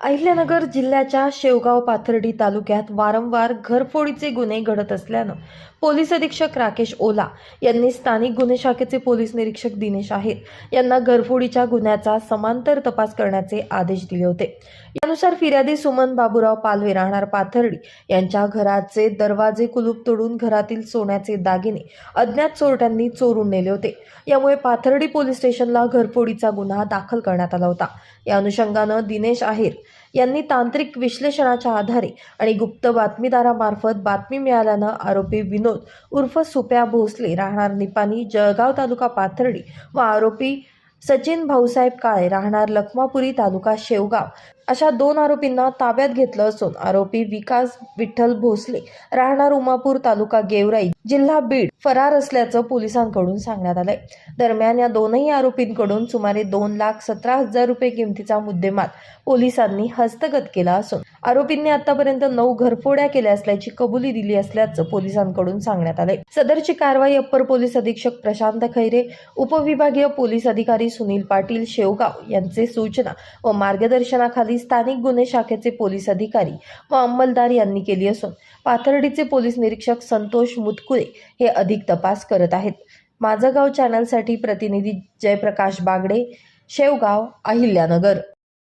अहिल्यानगर जिल्ह्याच्या शेवगाव पाथर्डी तालुक्यात वारंवार घरफोडीचे गुन्हे घडत असल्यानं पोलीस अधीक्षक राकेश ओला यांनी स्थानिक गुन्हे शाखेचे पोलीस निरीक्षक दिनेश आहेत यांना घरफोडीच्या गुन्ह्याचा समांतर तपास करण्याचे आदेश दिले होते. यानुसार फिर्यादी सुमन बाबूराव पालवे राहणार पाथर्डी यांच्या घराचे दरवाजे कुलूप तोडून घरातील सोन्याचे दागिने अज्ञात चोरट्यांनी चोरून नेले होते. यामुळे पाथर्डी पोलीस स्टेशनला घरफोडीचा गुन्हा दाखल करण्यात आला होता. या अनुषंगानं दिनेश आहेर यांनी तांत्रिक विश्लेषणाच्या आधारे आणि गुप्त बातमीदारामार्फत बातमी मिळाल्यानं आरोपी विनोद उर्फ सुप्या भोसले राहणार निपाणी जळगाव तालुका पाथर्डी व आरोपी सचिन भाऊसाहेब काळे राहणार लखमापुरी तालुका शेवगाव. अशा दोन आरोपींना ताब्यात घेतलं असून आरोपी विकास विठ्ठल भोसले राहणार उमापूर तालुका गेवराई जिल्हा बीड फरार असल्याचं पोलिसांकडून सांगण्यात आलंय. दरम्यान या दोनही आरोपींकडून सुमारे दोन लाख सतरा हजार रुपये किमतीचा मुद्देमाल पोलिसांनी हस्तगत केला असून आरोपींनी आतापर्यंत नऊ घरफोड्या केल्या असल्याची कबुली दिली असल्याचं पोलिसांकडून सांगण्यात आलंय. सदरची कारवाई अप्पर पोलीस अधीक्षक प्रशांत खैरे उपविभागीय पोलीस अधिकारी सुनील पाटील शेवगाव यांचे सूचना व मार्गदर्शनाखाली स्थानिक गुन्हे शाखेचे पोलीस अधिकारी व अंमलदार यांनी केली असून पाथर्डीचे पोलीस निरीक्षक संतोष मुतकुळे हे अधिक तपास करत आहेत. माझं गाव चॅनलसाठी प्रतिनिधी जयप्रकाश बागडे शेवगाव अहिल्यानगर.